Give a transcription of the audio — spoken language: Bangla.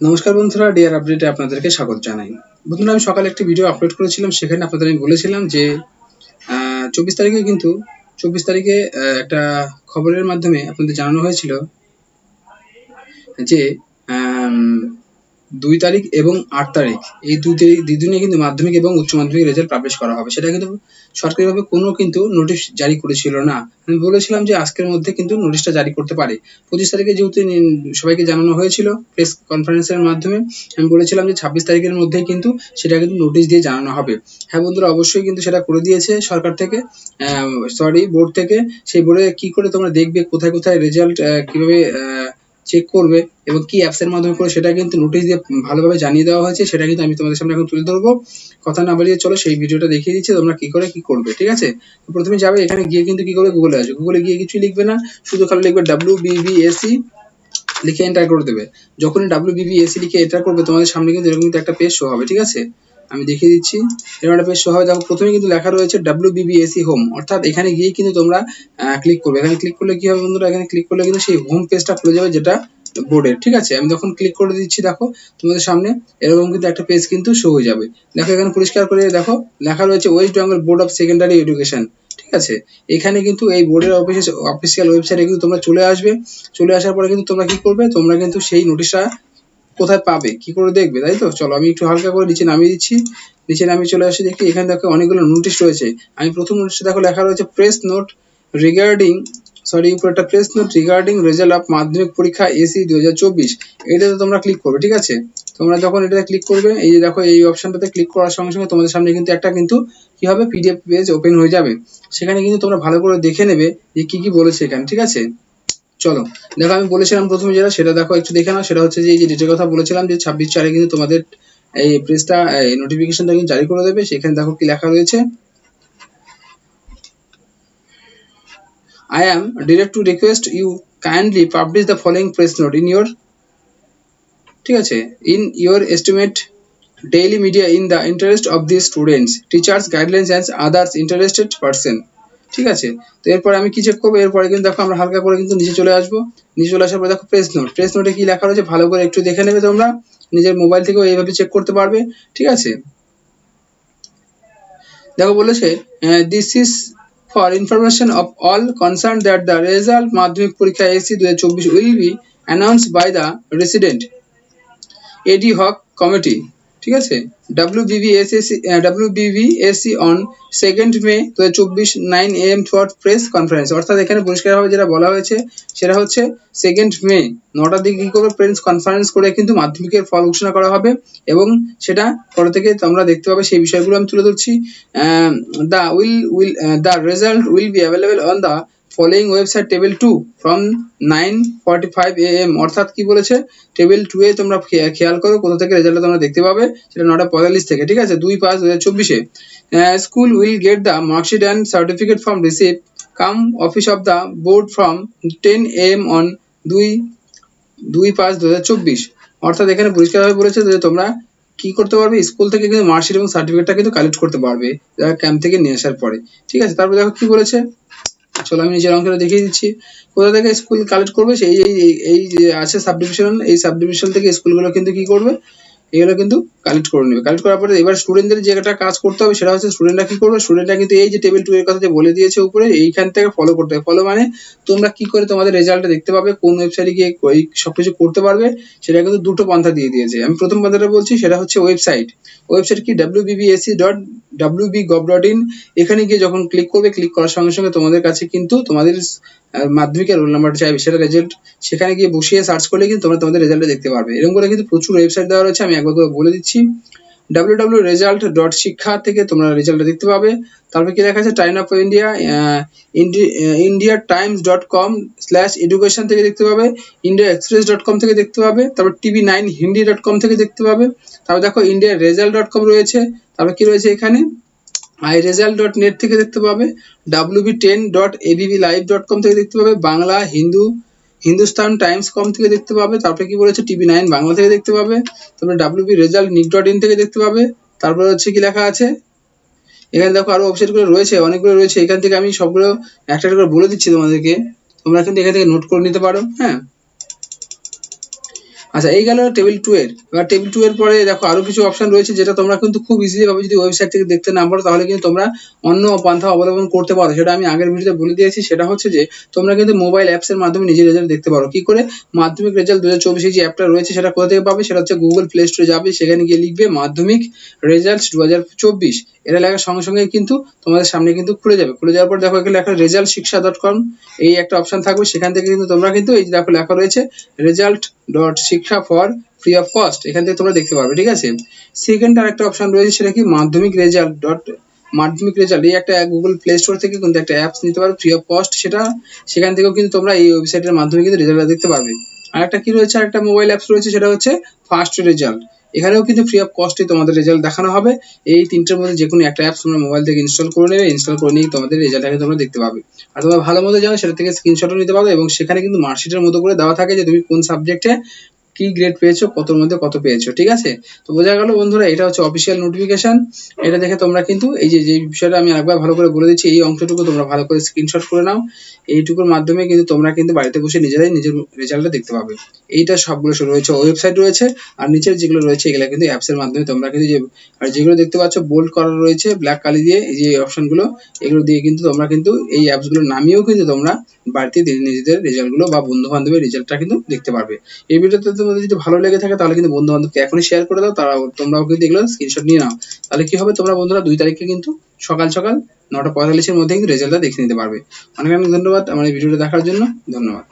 নমস্কার বন্ধুরা ডিয়ার আপডেটে আপনাদেরকে স্বাগত জানাই। বন্ধুরা, আমি সকালে একটি ভিডিও আপলোড করেছিলাম, সেখানে আপনাদের আমি বলেছিলাম যে চব্বিশ তারিখে কিন্তু, চব্বিশ তারিখে একটা খবরের মাধ্যমে আপনাদের জানানো হয়েছিল যে দুই তারিখ এবং আট তারিখ। এই দুই তারিখ দুই দিনে কিন্তু মাধ্যমিক এবং উচ্চ মাধ্যমিক রেজাল্ট পাবলিশ করা হবে। সেটা কিন্তু সরকারিভাবে কোনো কিন্তু নোটিশ জারি করেছিল না। আমি বলেছিলাম যে আজকের মধ্যে কিন্তু নোটিশটা জারি করতে পারে। পঁচিশ তারিখে যেহেতু সবাইকে জানানো হয়েছিল প্রেস কনফারেন্সের মাধ্যমে, আমি বলেছিলাম যে ছাব্বিশ তারিখের মধ্যেই কিন্তু সেটা কিন্তু নোটিশ দিয়ে জানানো হবে। হ্যাঁ বন্ধুরা, অবশ্যই কিন্তু সেটা করে দিয়েছে সরকার থেকে সরি বোর্ড থেকে। সেই বোর্ডে কি করে তোমরা দেখবে, কোথায় কোথায় রেজাল্ট কীভাবে চেক করবে এবং কি অ্যাপস এর মাধ্যমে করে সেটা কিন্তু নোটিশ দিয়ে ভালোভাবে জানিয়ে দেওয়া হয়েছে, সেটা কিন্তু আমি তোমাদের সামনে এখন তুলে ধরবো। কথা না বাড়িয়ে চলো সেই ভিডিওটা দেখিয়ে দিচ্ছি, তোমরা কি করে কি করবে, ঠিক আছে? প্রথমে যাবে, এখানে গিয়ে কিন্তু কি করবে? গুগলে আসবে। গুগলে গিয়ে কিছুই লিখবে না, শুধু খালি লিখবে ডাব্লিউ বিবিএসি লিখে এন্টার করে দেবে। যখনই ডাব্লিউ বিবিএসি লিখে এন্টার করবে, তোমাদের সামনে কিন্তু এরকম একটা পেজ শো হবে, ঠিক আছে? আমি দেখিয়ে দিচ্ছি। এরকম একটা পেজ শো দেখো প্রথমে কিন্তু লেখা রয়েছে ডাব্লিউ বিবিএসি হোম অর্থাৎ এখানে গিয়ে কিন্তু তোমরা ক্লিক করবে। এখানে ক্লিক করলে কি হবে বন্ধুরা? এখানে ক্লিক করলে কিন্তু সেই হোম পেজটা খুলে যাবে যেটা বোর্ডের ঠিক আছে? আমি যখন ক্লিক করে দিচ্ছি, দেখো, তোমাদের সামনে এরকম কিন্তু একটা পেজ কিন্তু শো হয়ে যাবে। দেখো এখানে পরিষ্কার করে, দেখো, লেখা রয়েছে West Bengal board of secondary education ঠিক আছে? এখানে কিন্তু এই বোর্ডের অফিস অফিসিয়াল ওয়েবসাইটে কিন্তু তোমরা চলে আসবে। চলে আসার পরে কিন্তু তোমরা কি করবে? তোমরা কিন্তু সেই নোটিশটা কোথায় পাবে? কি করে দেখবে? তাই তো? চলো, আমি একটু হালকা করে নিচে নামিয়ে দিচ্ছি। নিচে নামিয়ে চলে আসি, দেখি এখানে দেখো অনেকগুলো নোটিশ রয়েছে। আমি প্রথম নোটিশে দেখো লেখা রয়েছে প্রেস নোট রিগার্ডিং সরি উপরে একটা press note regarding result of Madhyamik পরীক্ষা এসি দু হাজার চব্বিশ। এটাতে তোমরা ক্লিক করবে, ঠিক আছে? তোমরা যখন এটাতে ক্লিক করবে, এই যে দেখো এই অপশনটাতে ক্লিক করার সঙ্গে সঙ্গে তোমাদের সামনে কিন্তু একটা কিন্তু কি হবে? পিডিএফ পেজ ওপেন হয়ে যাবে। সেখানে কিন্তু তোমরা ভালো করে দেখে নেবে যে কি কি বলেছে এখানে, ঠিক আছে? চলো। দেখো, আমি বলেছিলাম প্রথমে যেটা, সেটা দেখো, একটু দেখে নাও। সেটা হচ্ছে যে, এই যে কথা বলেছিলাম যে, ছাব্বিশ চারে কিন্তু তোমাদের এই প্রেসটা নোটিফিকেশনটা কিন্তু জারি করে দেবে। সেখানে দেখো কি লেখা রয়েছে। I am direct to request you kindly publish the following press note in your ঠিক আছে? In your estimate daily media in the interest of the students teachers guidelines and others interested person ঠিক আছে? তো এরপরে আমি কি চেক করব? এরপরে কিন্তু দেখো আমরা হালকা করে কিন্তু নিচে চলে আসব। নিচে চলে আসার পরে দেখো প্রেস নোট প্রেস নোটে কি লেখা রয়েছে? ভালো করে একটু দেখে নেবে তোমরা। নিজের মোবাইল থেকেও এইভাবে চেক করতে পারবে। ঠিক আছে? দেখো বলেছে this is for information of all concern that the result Madhyamik পরীক্ষা এসি দু হাজার চব্বিশ will be announce by the resident ad hoc committee ঠিক আছে? W BBSSC W BBSC on second May দু হাজার চব্বিশ nine M through press conference অর্থাৎ এখানে পরিষ্কারভাবে যেটা বলা হয়েছে, সেটা হচ্ছে সেকেন্ড মে নটার দিকে কি করবে? প্রেস কনফারেন্স করে কিন্তু মাধ্যমিকের ফল ঘোষণা করা হবে এবং সেটা পরে থেকে তোমরা দেখতে পাবে, সেই বিষয়গুলো আমি তুলে ধরছি। The will will the result will be available on the following website table two from nine forty five A M অর্থাৎ কি বলেছে? টেবিল টু এ তোমরা খেয়াল করো কোথা থেকে রেজাল্ট তোমরা দেখতে পাবে, সেটা নটা পঁয়তাল্লিশ থেকে, ঠিক আছে? দুই পাঁচ দু হাজার চব্বিশে school will get the marksheet and certificate from receive come office of the board from ten M on দুই দুই পাঁচ দু হাজার চব্বিশ। অর্থাৎ এখানে পরিষ্কারভাবে বলেছে যে তোমরা কি করতে পারবে? স্কুল থেকে কিন্তু মার্কশিট এবং সার্টিফিকেটটা কিন্তু কালেক্ট করতে পারবে, যারা ক্যাম্প থেকে নিয়ে আসার পরে। ঠিক আছে? তারপরে দেখো কি বলেছে? চলো আমি নিজের অঙ্কটা দেখিয়ে দিচ্ছি। কোথা থেকে স্কুল কালেক্ট করবে সেই এই, এই- যে আছে সাবডিভিশন এই সাবডিভিশন থেকে স্কুলগুলো কিন্তু কি করবে? এগুলো কিন্তু কালেক্ট করে নেবে। কালেক্ট করার পরে এবার স্টুডেন্টদের যেটা কাজ করতে হবে, সেটা হচ্ছে স্টুডেন্টরা কি করবে? স্টুডেন্টরা কিন্তু এই যে টেবিল টু এর কথা যে বলে দিয়েছে উপরে, এইখান থেকে ফলো করতে হবে। ফলো মানে তোমরা কি করে তোমাদের রেজাল্টটা দেখতে পাবে, কোন ওয়েবসাইটে গিয়ে এই সবকিছু করতে পারবে, সেটা কিন্তু দুটো পন্থা দিয়ে দিয়েছে। আমি প্রথম পন্থাটা বলছি, সেটা হচ্ছে ওয়েবসাইট ওয়েবসাইট কি? W BBSC dot W B gov dot in এখানে গিয়ে যখন ক্লিক করবে ক্লিক করার সঙ্গে সঙ্গে তোমাদের কাছে কিন্তু তোমাদের মাধ্যমিকের রোল নাম্বারটা চাইবে সেটা রেজাল্ট সেখানে গিয়ে বসিয়ে সার্চ করলে কিন্তু তোমরা তোমাদের রেজাল্টটা দেখতে পারবে। এরকম করে কিন্তু প্রচুর ওয়েবসাইট দেওয়া রয়েছে, আমি একবার করে বলে দিচ্ছি। ডাব্লিউ ডাব্লিউ রেজাল্ট ডট শিক্ষা থেকে তোমরা রেজাল্টটা দেখতে পাবে। তারপর কি লেখা আছে time of India India times dot com slash education থেকে দেখতে পাবে। ইন্ডিয়া এক্সপ্রেস ডট কম থেকে দেখতে পাবে। তারপর TV nine Hindi dot com থেকে দেখতে পাবে। তারপর দেখো ইন্ডিয়া রেজাল্ট ডট কম রয়েছে। তারপর কি রয়েছে এখানে? আই রেজাল্ট ডট নেট থেকে দেখতে পাবে WB ten dot ABB live dot com থেকে দেখতে পাবে, বাংলা, হিন্দু, হিন্দুস্তান টাইমস কম থেকে দেখতে পাবে, তারপরে কি বলেছে টিভি নাইন বাংলা থেকে দেখতে পাবে, তারপরে WB result nic dot in থেকে দেখতে পাবে, তারপরে হচ্ছে কি লেখা আছে, এখানে দেখো আরও ওয়েবসাইটগুলো রয়েছে, অনেকগুলো রয়েছে, এখান থেকে আমি সবগুলো একটা একটা করে বলে দিচ্ছি তোমাদেরকে, তোমরা কিন্তু এখান থেকে নোট করে নিতে পারো হ্যাঁ। আচ্ছা এই গেল টেবিল টু এর। এবার টেবিল টু এর পরে দেখো আরও কিছু অপশন রয়েছে যেটা তোমরা কিন্তু খুব ইজিলি ভাবে যদি ওয়েবসাইট থেকে দেখতে না পারো, তাহলে কিন্তু তোমরা অন্য পন্থা অবলম্বন করতে পারো। সেটা আমি আগের ভিডিওতে বলে দিয়েছি। সেটা হচ্ছে যে, তোমরা কিন্তু মোবাইল অ্যাপস এর মাধ্যমে নিজের রেজাল্ট দেখতে পারো। কি করে? মাধ্যমিক রেজাল্ট দু হাজার যে অ্যাপটা রয়েছে, সেটা কোথা থেকে পাবে? সেটা হচ্ছে গুগল প্লে স্টোরে যাবে। সেখানে গিয়ে লিখবে মাধ্যমিক রেজাল্ট দু হাজার চব্বিশ। এটা লেখার সঙ্গে সঙ্গে কিন্তু তোমাদের সামনে কিন্তু খুলে যাবে। খুলে যাওয়ার পর দেখো এখানে লেখা রেজাল্ট শিক্ষা ডট কম এই একটা অপশন থাকবে। সেখান থেকে কিন্তু তোমরা কিন্তু এই যে দেখো লেখা রয়েছে result dot Shiksha for free of cost এখান থেকে তোমরা দেখতে পারবে, ঠিক আছে? সেকেন্ড আর একটা অপশন রয়েছে, সেটা কি? মাধ্যমিক রেজাল্ট ডট মাধ্যমিক রেজাল্ট এই একটা গুগল প্লে স্টোর থেকে কিন্তু একটা অ্যাপস নিতে পারো ফ্রি অফ কস্ট সেটা। সেখান থেকেও কিন্তু তোমরা এই ওয়েবসাইটের মাধ্যমে কিন্তু রেজাল্ট দেখতে পারবে। আর একটা কি রয়েছে? আর একটা মোবাইল অ্যাপস রয়েছে, সেটা হচ্ছে ফার্স্ট রেজাল্ট এখানেও কিন্তু ফ্রি অফ কস্টে তোমাদের রেজাল্ট দেখানো হবে। এই তিনটের মধ্যে যে কোনো একটা অ্যাপস তোমরা মোবাইল থেকে ইনস্টল করে নেবে ইনস্টল করে নিয়ে তোমাদের রেজাল্টটাকে তোমরা দেখতে পাবে। আর তোমরা ভালো মতো জানো, সেটা থেকে স্ক্রিনশটও নিতে পারো এবং সেখানে কিন্তু মার্কশিটের মতো করে দেওয়া থাকে যে তুমি কোন সাবজেক্টে কি গ্রেড পেয়েছ, কতর মধ্যে কত পেয়েছ, ঠিক আছে? তো বোঝা গেল বন্ধুরা, এটা হচ্ছে অফিসিয়াল নোটিফিকেশন এটা দেখে তোমরা কিন্তু এই যে বিষয়টা আমি একবার ভালো করে বলে দিচ্ছি, এই অংশটুকু তোমরা ভালো করে স্ক্রিনশট করে নাও। এইটুকুর মাধ্যমে কিন্তু তোমরা কিন্তু বাড়িতে বসে নিজেরাই নিজের রেজাল্টটা দেখতে পাবে। এইটা সবগুলো রয়েছে ওয়েবসাইট রয়েছে, আর নিচের যেগুলো রয়েছে, এগুলো কিন্তু অ্যাপসের মাধ্যমে তোমরা কিন্তু যে, আর যেগুলো দেখতে পাচ্ছ বোল্ড করা রয়েছে ব্ল্যাক কালি দিয়ে, এই যে অপশনগুলো এগুলো দিয়ে কিন্তু তোমরা কিন্তু এই অ্যাপসগুলো নামিয়েও কিন্তু তোমরা বাড়িতে নিজেদের রেজাল্টগুলো বা বন্ধু বান্ধবের রেজাল্টটা কিন্তু দেখতে পারবে। এই ভিডিওতে তোমাদের যদি ভালো লেগে থাকে, তাহলে কিন্তু বন্ধু বান্ধবকে এখনই শেয়ার করে দাও। তারা, তোমরাও কিন্তু এগুলো স্ক্রিনশট নিয়ে নাও। তাহলে কি হবে? তোমরা বন্ধুরা দুই তারিখে কিন্তু সকাল সকাল নটা পঁয়তাল্লিশের মধ্যে কিন্তু রেজাল্টটা দেখে নিতে পারবে। অনেক অনেক ধন্যবাদ আমার এই ভিডিওটা দেখার জন্য। ধন্যবাদ।